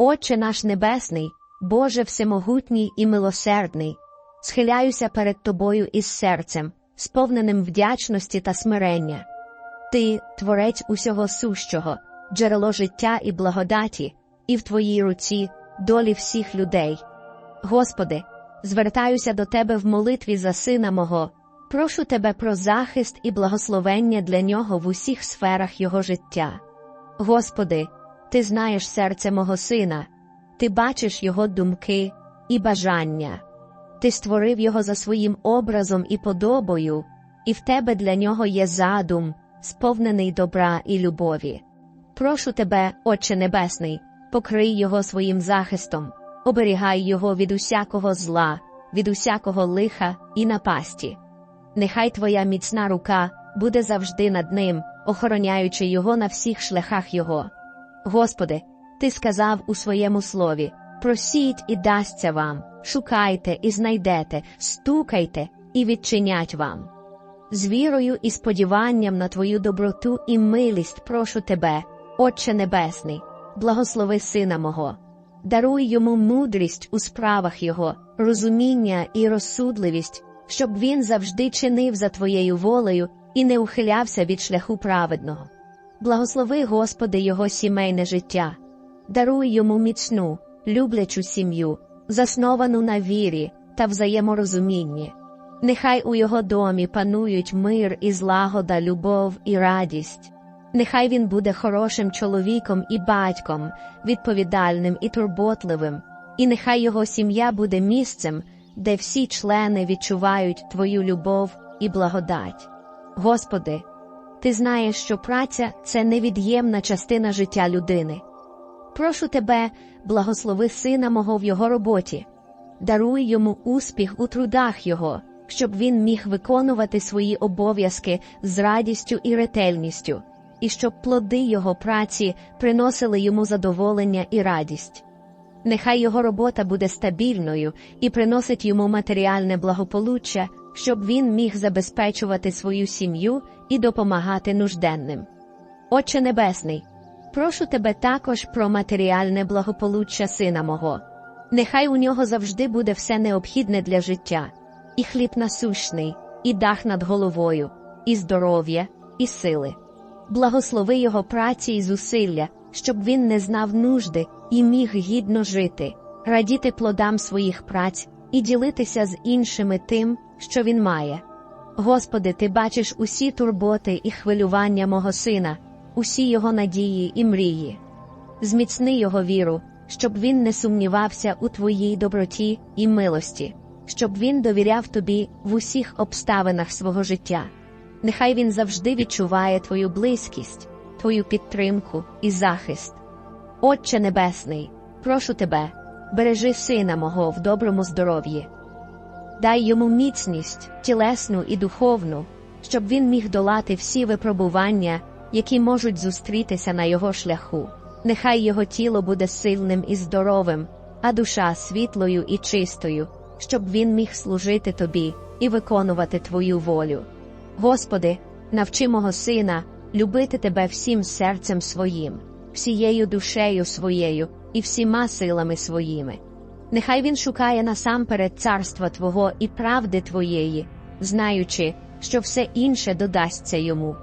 Отче наш Небесний, Боже Всемогутній і милосердний, схиляюся перед Тобою із серцем, сповненим вдячності та смирення. Ти творець усього сущого, джерело життя і благодаті, і в Твоїй руці долі всіх людей. Господи, звертаюся до Тебе в молитві за сина мого, прошу Тебе про захист і благословення для нього в усіх сферах його життя. Господи, Ти знаєш серце мого сина, Ти бачиш його думки і бажання. Ти створив його за своїм образом і подобою, і в тебе для нього є задум, сповнений добра і любові. Прошу тебе, Отче Небесний, покрий його своїм захистом, оберігай його від усякого зла, від усякого лиха і напасті. Нехай твоя міцна рука буде завжди над ним, охороняючи його на всіх шляхах його. Господи, Ти сказав у своєму слові просіть і дасться вам, шукайте і знайдете, стукайте і відчинять вам. З вірою і сподіванням на Твою доброту і милість прошу Тебе, Отче Небесний, благослови Сина мого, даруй йому мудрість у справах Його, розуміння і розсудливість, щоб він завжди чинив за Твоєю волею і не ухилявся від шляху праведного. Благослови, Господи, його сімейне життя, даруй йому міцну, люблячу сім'ю, засновану на вірі та взаєморозумінні. Нехай у його домі панують мир і злагода, любов і радість. Нехай він буде хорошим чоловіком і батьком, відповідальним і турботливим, і нехай його сім'я буде місцем, де всі члени відчувають Твою любов і благодать. Господи, Ти знаєш, що праця це невід'ємна частина життя людини. Прошу тебе, благослови сина мого в його роботі, даруй йому успіх у трудах його, щоб він міг виконувати свої обов'язки з радістю і ретельністю, і щоб плоди його праці приносили йому задоволення і радість. Нехай його робота буде стабільною і приносить йому матеріальне благополуччя, щоб він міг забезпечувати свою сім'ю і допомагати нужденним. Отче Небесний, прошу тебе також про матеріальне благополуччя сина мого. Нехай у нього завжди буде все необхідне для життя, і хліб насущний, і дах над головою, і здоров'я, і сили. Благослови його праці і зусилля, щоб він не знав нужди і міг гідно жити, радіти плодам своїх праць і ділитися з іншими тим, що він має. Господи, ти бачиш усі турботи і хвилювання мого сина, усі його надії і мрії. Зміцни його віру, щоб він не сумнівався у Твоїй доброті і милості, щоб він довіряв Тобі в усіх обставинах свого життя. Нехай він завжди відчуває Твою близькість, Твою підтримку і захист. Отче Небесний, прошу Тебе, бережи сина мого в доброму здоров'ї. Дай йому міцність, тілесну і духовну, щоб він міг долати всі випробування, які можуть зустрітися на його шляху. Нехай його тіло буде сильним і здоровим, а душа світлою і чистою, щоб він міг служити тобі і виконувати твою волю. Господи, навчи мого сина любити тебе всім серцем своїм, всією душею своєю і всіма силами своїми. Нехай він шукає насамперед царства Твого і правди Твоєї, знаючи, що все інше додасться йому.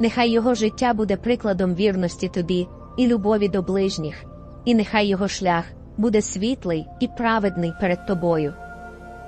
Нехай його життя буде прикладом вірності тобі і любові до ближніх, і нехай його шлях буде світлий і праведний перед тобою.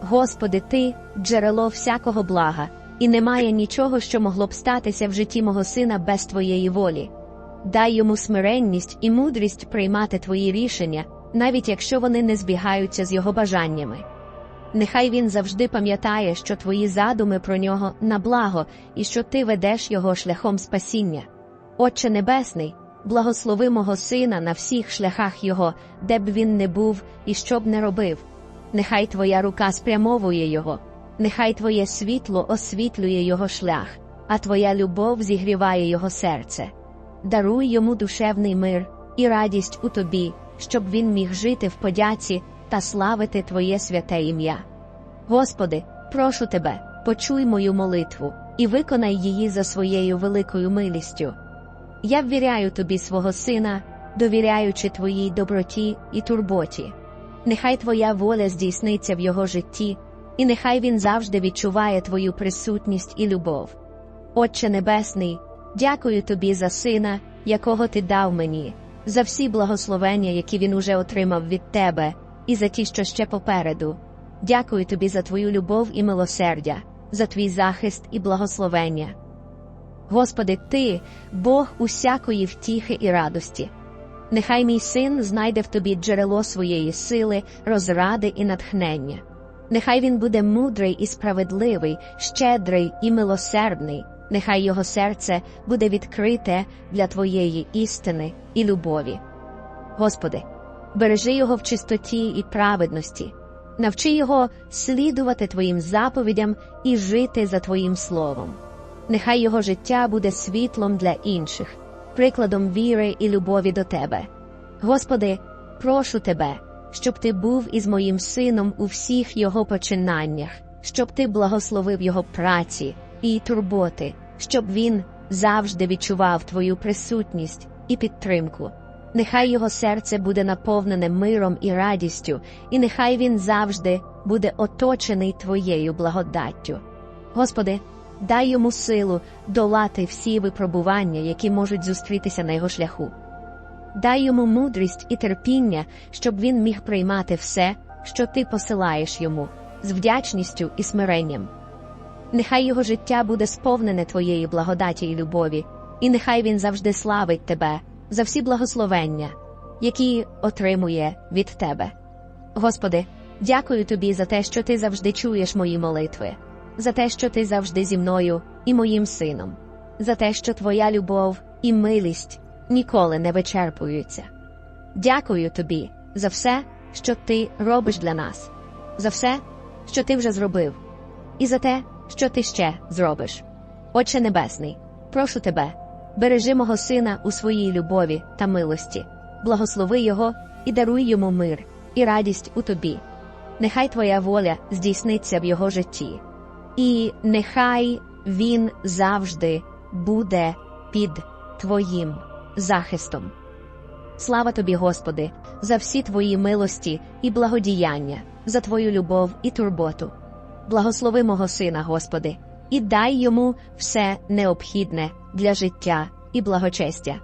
Господи, Ти джерело всякого блага, і немає нічого, що могло б статися в житті мого сина без Твоєї волі. Дай йому смиренність і мудрість приймати Твої рішення, навіть якщо вони не збігаються з його бажаннями. Нехай він завжди пам'ятає, що твої задуми про нього на благо і що ти ведеш його шляхом спасіння. Отче Небесний, благослови мого сина на всіх шляхах його, де б він не був і що б не робив. Нехай твоя рука спрямовує його, нехай твоє світло освітлює його шлях, а твоя любов зігріває його серце. Даруй йому душевний мир і радість у тобі, щоб він міг жити в подяці та славити Твоє святе ім'я. Господи, прошу Тебе, почуй мою молитву і виконай її за своєю великою милістю. Я ввіряю Тобі свого Сина довіряючи твоїй доброті і турботі. Нехай твоя воля здійсниться в його житті, і нехай він завжди відчуває твою присутність і любов. Отче Небесний, дякую тобі за сина, якого ти дав мені, за всі благословення, які він уже отримав від тебе, і за ті, що ще попереду. Дякую тобі за твою любов і милосердя, за твій захист і благословення. Господи, Ти, Бог усякої втіхи і радості. Нехай мій син знайде в тобі джерело своєї сили, розради і натхнення. Нехай він буде мудрий і справедливий, щедрий і милосердний, нехай його серце буде відкрите для Твоєї істини і любові. Господи, бережи його в чистоті і праведності, навчи його слідувати Твоїм заповідям і жити за Твоїм словом. Нехай його життя буде світлом для інших, прикладом віри і любові до Тебе. Господи, прошу Тебе, щоб Ти був із моїм сином у всіх його починаннях, щоб Ти благословив його праці і турботи, щоб він завжди відчував Твою присутність і підтримку. Нехай його серце буде наповнене миром і радістю, і нехай він завжди буде оточений Твоєю благодаттю. Господи, дай йому силу долати всі випробування, які можуть зустрітися на його шляху. Дай йому мудрість і терпіння, щоб він міг приймати все, що ти посилаєш йому, з вдячністю і смиренням. Нехай його життя буде сповнене твоєї благодаті і любові, і нехай він завжди славить тебе за всі благословення, які отримує від тебе. Господи, дякую тобі за те, що ти завжди чуєш мої молитви, за те, що ти завжди зі мною і моїм сином, за те, що твоя любов і милість ніколи не вичерпуються. Дякую тобі за все, що ти робиш для нас, за все, що ти вже зробив, і за те, що ти ще зробиш. Отче Небесний, прошу тебе, бережи мого сина у своїй любові та милості, благослови його і даруй йому мир і радість у тобі. Нехай твоя воля здійсниться в його житті, і нехай він завжди буде під твоїм захистом. Слава тобі, Господи, за всі твої милості і благодіяння, за твою любов і турботу. Благослови мого сина, Господи, і дай йому все необхідне для життя і благочестя.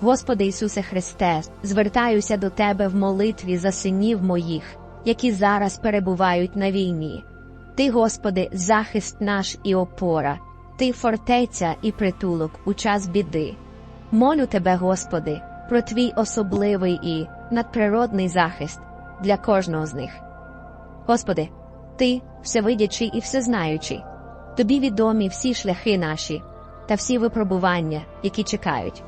Господи Ісусе Христе, звертаюся до Тебе в молитві за синів моїх, які зараз перебувають на війні. Ти, Господи, захист наш і опора, Ти фортеця і притулок у час біди. Молю Тебе, Господи, про Твій особливий і надприродний захист для кожного з них. Господи, Ти всевидячий і всезнаючий, Тобі відомі всі шляхи наші та всі випробування, які чекають.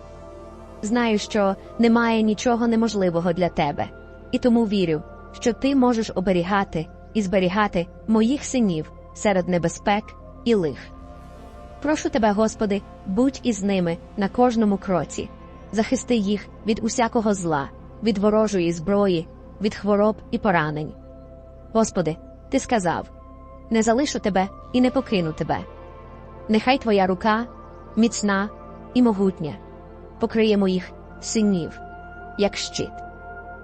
Знаю, що немає нічого неможливого для Тебе, і тому вірю, що Ти можеш оберігати і зберігати моїх синів серед небезпек і лих. Прошу тебе, Господи, будь із ними на кожному кроці, захисти їх від усякого зла, від ворожої зброї, від хвороб і поранень. Господи, Ти сказав не залишу тебе і не покину тебе. Нехай Твоя рука міцна і могутня, покриє моїх синів, як щит.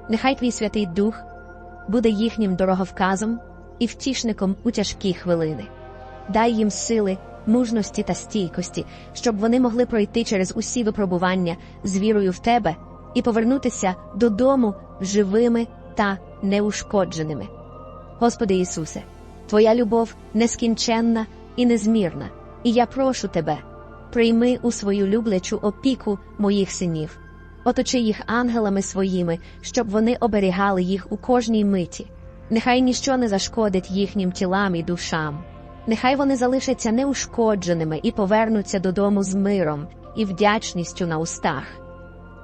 Нехай Твій Святий Дух буде їхнім дороговказом і втішником у тяжкі хвилини. Дай їм сили мужності та стійкості, щоб вони могли пройти через усі випробування з вірою в тебе і повернутися додому живими та неушкодженими. Господи Ісусе, Твоя любов нескінченна і незмірна, і я прошу Тебе, прийми у свою люблячу опіку моїх синів, оточи їх ангелами своїми, щоб вони оберігали їх у кожній миті. Нехай ніщо не зашкодить їхнім тілам і душам. Нехай вони залишаться неушкодженими і повернуться додому з миром і вдячністю на устах.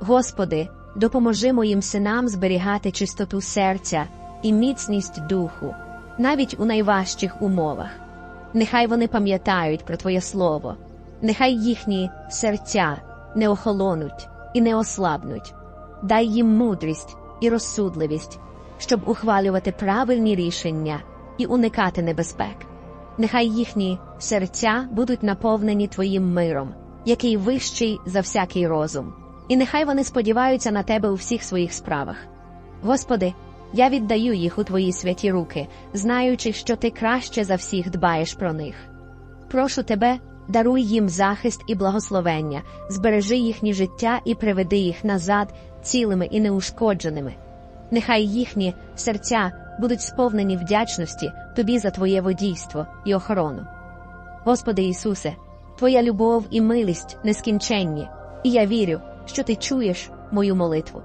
Господи, допоможи моїм синам зберігати чистоту серця і міцність духу, навіть у найважчих умовах. Нехай вони пам'ятають про Твоє Слово, нехай їхні серця не охолонуть і не ослабнуть, дай їм мудрість і розсудливість, щоб ухвалювати правильні рішення і уникати небезпек. Нехай їхні серця будуть наповнені Твоїм миром, який вищий за всякий розум. і нехай вони сподіваються на тебе у всіх своїх справах. Господи, я віддаю їх у твої святі руки, знаючи, що ти краще за всіх дбаєш про них. Прошу тебе, даруй їм захист і благословення, збережи їхнє життя і приведи їх назад цілими і неушкодженими. Нехай їхні серця будуть сповнені вдячності тобі за твоє водійство і охорону. Господи Ісусе, Твоя любов і милість нескінченні, і я вірю, що Ти чуєш мою молитву.